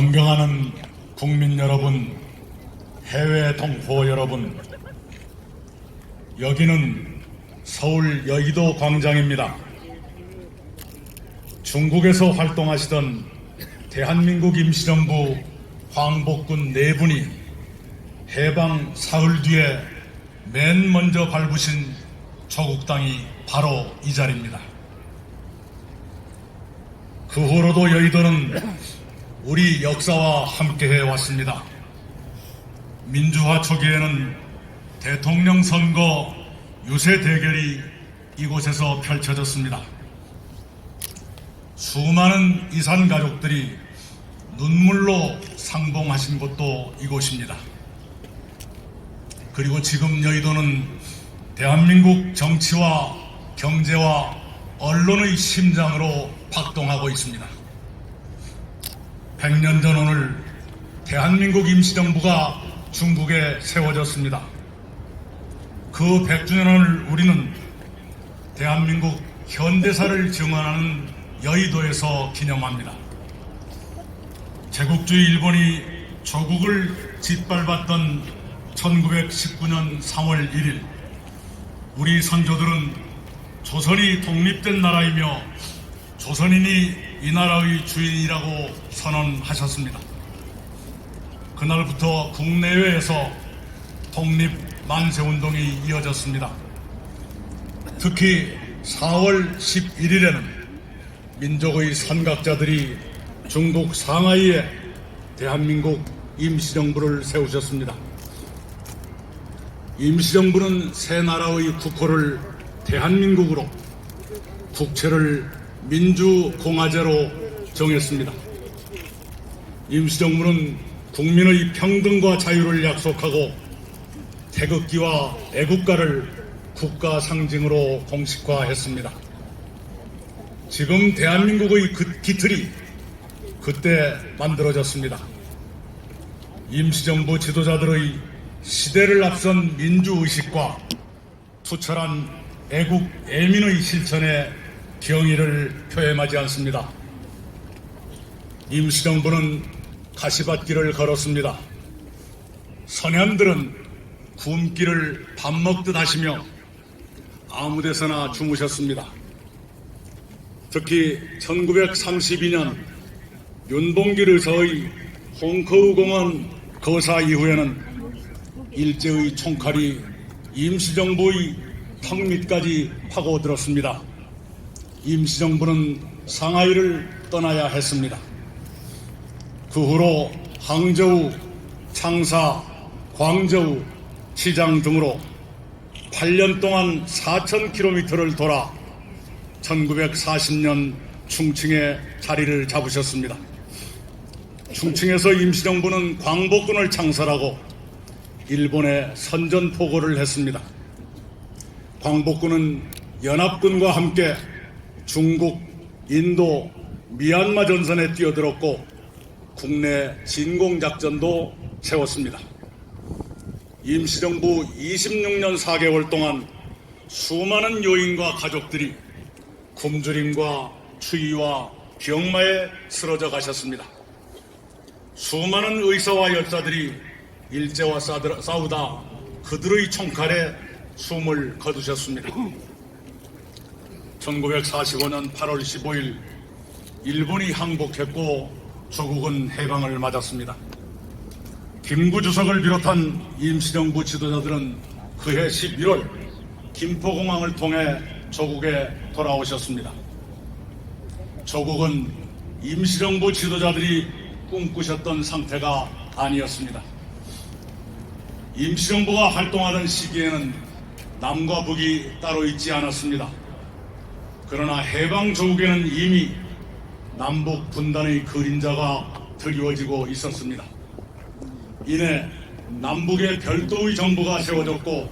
존경하는 국민 여러분, 해외 동포 여러분, 여기는 서울 여의도 광장입니다. 중국에서 활동하시던 대한민국 임시정부 황복군 네 분이 해방 사흘 뒤에 맨 먼저 밟으신 조국 땅이 바로 이 자리입니다. 그 후로도 여의도는 우리 역사와 함께해 왔습니다. 민주화 초기에는 대통령 선거 유세 대결이 이곳에서 펼쳐졌습니다. 수많은 이산 가족들이 눈물로 상봉하신 곳도 이곳입니다. 그리고 지금 여의도는 대한민국 정치와 경제와 언론의 심장으로 박동하고 있습니다. 100년 전 오늘 대한민국 임시정부가 중국에 세워졌습니다. 그 100주년을 우리는 대한민국 현대사를 증언하는 여의도에서 기념합니다. 제국주의 일본이 조국을 짓밟았던 1919년 3월 1일 우리 선조들은 조선이 독립된 나라이며 조선인이 이 나라의 주인이라고 선언하셨습니다. 그날부터 국내외에서 독립 만세 운동이 이어졌습니다. 특히 4월 11일에는 민족의 선각자들이 중국 상하이에 대한민국 임시정부를 세우셨습니다. 임시정부는 새 나라의 국호를 대한민국으로 국채를 민주공화제로 정했습니다. 임시정부는 국민의 평등과 자유를 약속하고 태극기와 애국가를 국가 상징으로 공식화했습니다. 지금 대한민국의 그 기틀이 그때 만들어졌습니다. 임시정부 지도자들의 시대를 앞선 민주의식과 투철한 애국 애민의 실천에 경의를 표해하지 않습니다. 임시정부는 가시밭길을 걸었습니다. 선현들은 굶기를 밥 먹듯 하시며 아무 데서나 주무셨습니다. 특히 1932년 윤봉길 의사의 홍커우 공원 거사 이후에는 일제의 총칼이 임시정부의 턱 밑까지 파고들었습니다. 임시정부는 상하이를 떠나야 했습니다. 그 후로 항저우, 창사, 광저우, 시장 등으로 8년 동안 4,000km를 돌아 1940년 충칭에 자리를 잡으셨습니다. 충칭에서 임시정부는 광복군을 창설하고 일본에 선전포고를 했습니다. 광복군은 연합군과 함께 중국, 인도, 미얀마 전선에 뛰어들었고 국내 진공작전도 세웠습니다. 임시정부 26년 4개월 동안 수많은 요인과 가족들이 굶주림과 추위와 병마에 쓰러져 가셨습니다. 수많은 의사와 열사들이 일제와 싸우다 그들의 총칼에 숨을 거두셨습니다. 1945년 8월 15일 일본이 항복했고 조국은 해방을 맞았습니다. 김구 주석을 비롯한 임시정부 지도자들은 그해 11월 김포공항을 통해 조국에 돌아오셨습니다. 조국은 임시정부 지도자들이 꿈꾸셨던 상태가 아니었습니다. 임시정부가 활동하던 시기에는 남과 북이 따로 있지 않았습니다. 그러나 해방 조국에는 이미 남북 분단의 그림자가 드리워지고 있었습니다. 이내 남북의 별도의 정부가 세워졌고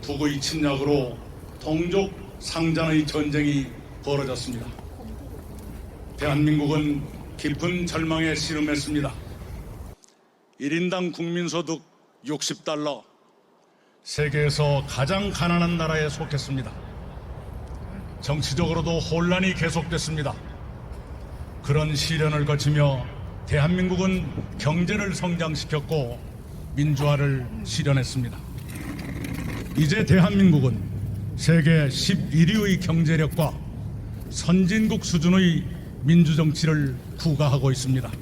북의 침략으로 동족 상잔의 전쟁이 벌어졌습니다. 대한민국은 깊은 절망에 씨름했습니다. 1인당 국민소득 60달러, 세계에서 가장 가난한 나라에 속했습니다. 정치적으로도 혼란이 계속됐습니다. 그런 시련을 거치며 대한민국은 경제를 성장시켰고 민주화를 실현했습니다. 이제 대한민국은 세계 11위의 경제력과 선진국 수준의 민주정치를 구가하고 있습니다.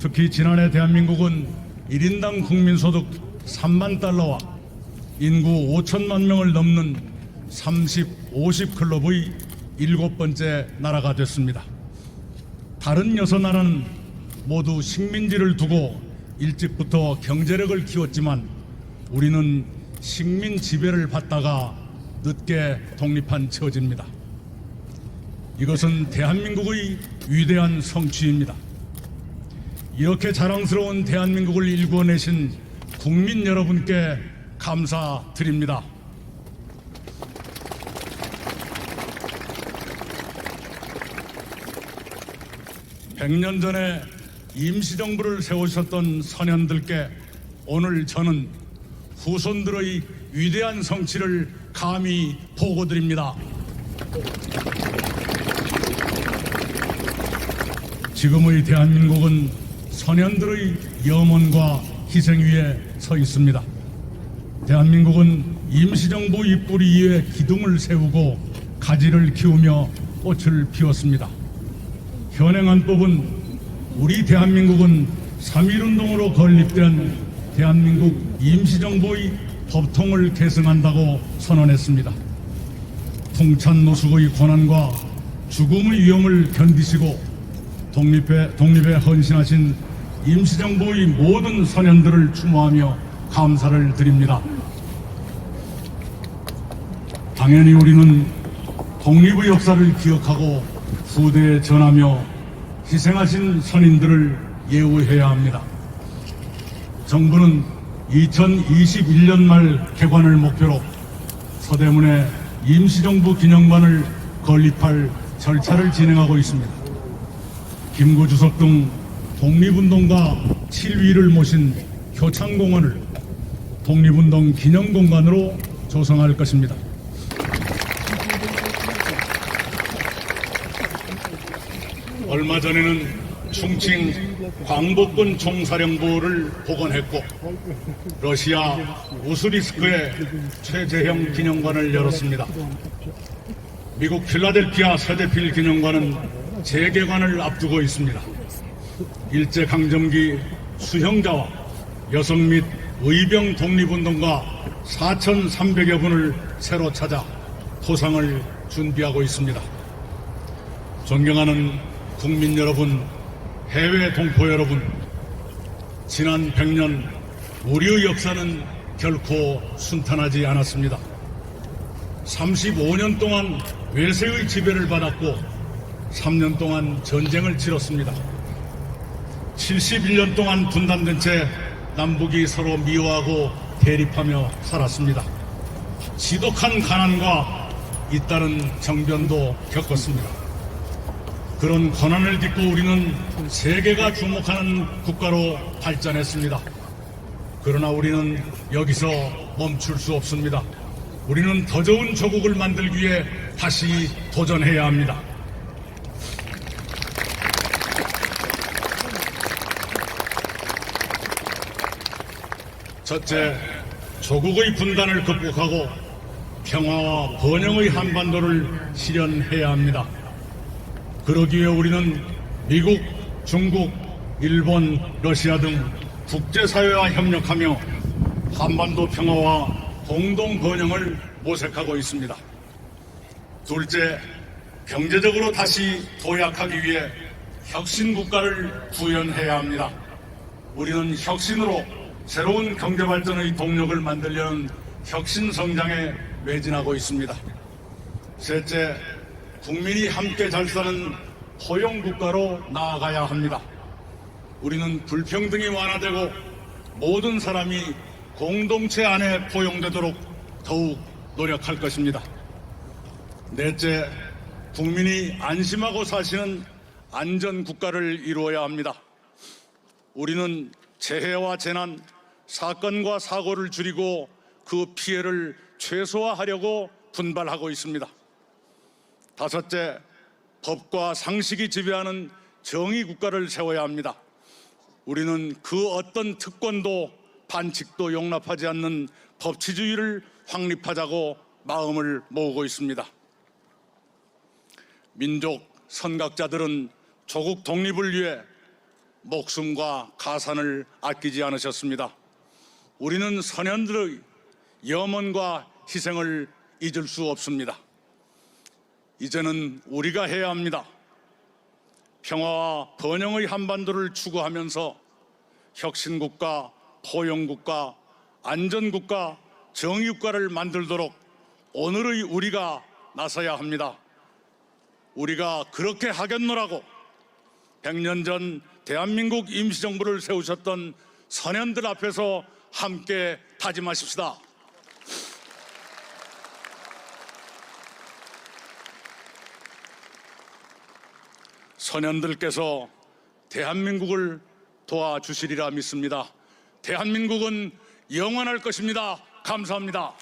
특히 지난해 대한민국은 1인당 국민소득 3만 달러와 인구 5천만 명을 넘는 30, 50 클럽의 일곱 번째 나라가 됐습니다. 다른 여섯 나라는 모두 식민지를 두고 일찍부터 경제력을 키웠지만 우리는 식민 지배를 받다가 늦게 독립한 처지입니다. 이것은 대한민국의 위대한 성취입니다. 이렇게 자랑스러운 대한민국을 일궈내신 국민 여러분께 감사드립니다. 100년 전에 임시정부를 세우셨던 선현들께 오늘 저는 후손들의 위대한 성취를 감히 보고드립니다. 지금의 대한민국은 선현들의 염원과 희생 위에 서 있습니다. 대한민국은 임시정부의 뿌리 위에 기둥을 세우고 가지를 키우며 꽃을 피웠습니다. 현행안법은 우리 대한민국은 3.1운동으로 건립된 대한민국 임시정부의 법통을 계승한다고 선언했습니다. 풍찬 노숙의 고난과 죽음의 위험을 견디시고 독립에, 독립에 헌신하신 임시정부의 모든 선현들을 추모하며 감사를 드립니다. 당연히 우리는 독립의 역사를 기억하고 후대에 전하며 희생하신 선인들을 예우해야 합니다. 정부는 2021년 말 개관을 목표로 서대문에 임시정부 기념관을 건립할 절차를 진행하고 있습니다. 김구 주석 등 독립운동가 7위를 모신 효창공원을 독립운동 기념공간으로 조성할 것입니다. 얼마 전에는 충칭 광복군 총사령부를 복원했고 러시아 우스리스크에 최재형 기념관을 열었습니다. 미국 필라델피아 서대필 기념관은 재개관을 앞두고 있습니다. 일제강점기 수형자와 여성 및 의병 독립운동가 4,300여 분을 새로 찾아 포상을 준비하고 있습니다. 존경하는 국민 여러분, 해외 동포 여러분, 지난 100년 우리의 역사는 결코 순탄하지 않았습니다. 35년 동안 외세의 지배를 받았고 3년 동안 전쟁을 치렀습니다. 71년 동안 분단된 채 남북이 서로 미워하고 대립하며 살았습니다. 지독한 가난과 잇따른 정변도 겪었습니다. 그런 고난을 딛고 우리는 세계가 주목하는 국가로 발전했습니다. 그러나 우리는 여기서 멈출 수 없습니다. 우리는 더 좋은 조국을 만들기 위해 다시 도전해야 합니다. 첫째, 조국의 분단을 극복하고 평화와 번영의 한반도를 실현해야 합니다. 그러기 위해 우리는 미국, 중국, 일본, 러시아 등 국제사회와 협력하며 한반도 평화와 공동 번영을 모색하고 있습니다. 둘째, 경제적으로 다시 도약하기 위해 혁신 국가를 구현해야 합니다. 우리는 혁신으로 새로운 경제 발전의 동력을 만들려는 혁신 성장에 매진하고 있습니다. 셋째, 국민이 함께 잘 사는 포용 국가로 나아가야 합니다. 우리는 불평등이 완화되고 모든 사람이 공동체 안에 포용되도록 더욱 노력할 것입니다. 넷째, 국민이 안심하고 사시는 안전 국가를 이루어야 합니다. 우리는 재해와 재난, 사건과 사고를 줄이고 그 피해를 최소화하려고 분발하고 있습니다. 다섯째, 법과 상식이 지배하는 정의 국가를 세워야 합니다. 우리는 그 어떤 특권도 반칙도 용납하지 않는 법치주의를 확립하자고 마음을 모으고 있습니다. 민족 선각자들은 조국 독립을 위해 목숨과 가산을 아끼지 않으셨습니다. 우리는 선현들의 염원과 희생을 잊을 수 없습니다. 이제는 우리가 해야 합니다. 평화와 번영의 한반도를 추구하면서 혁신국가, 포용국가, 안전국가, 정의국가를 만들도록 오늘의 우리가 나서야 합니다. 우리가 그렇게 하겠노라고 100년 전 대한민국 임시정부를 세우셨던 선현들 앞에서 함께 다짐하십시다. 선현들께서 대한민국을 도와주시리라 믿습니다. 대한민국은 영원할 것입니다. 감사합니다.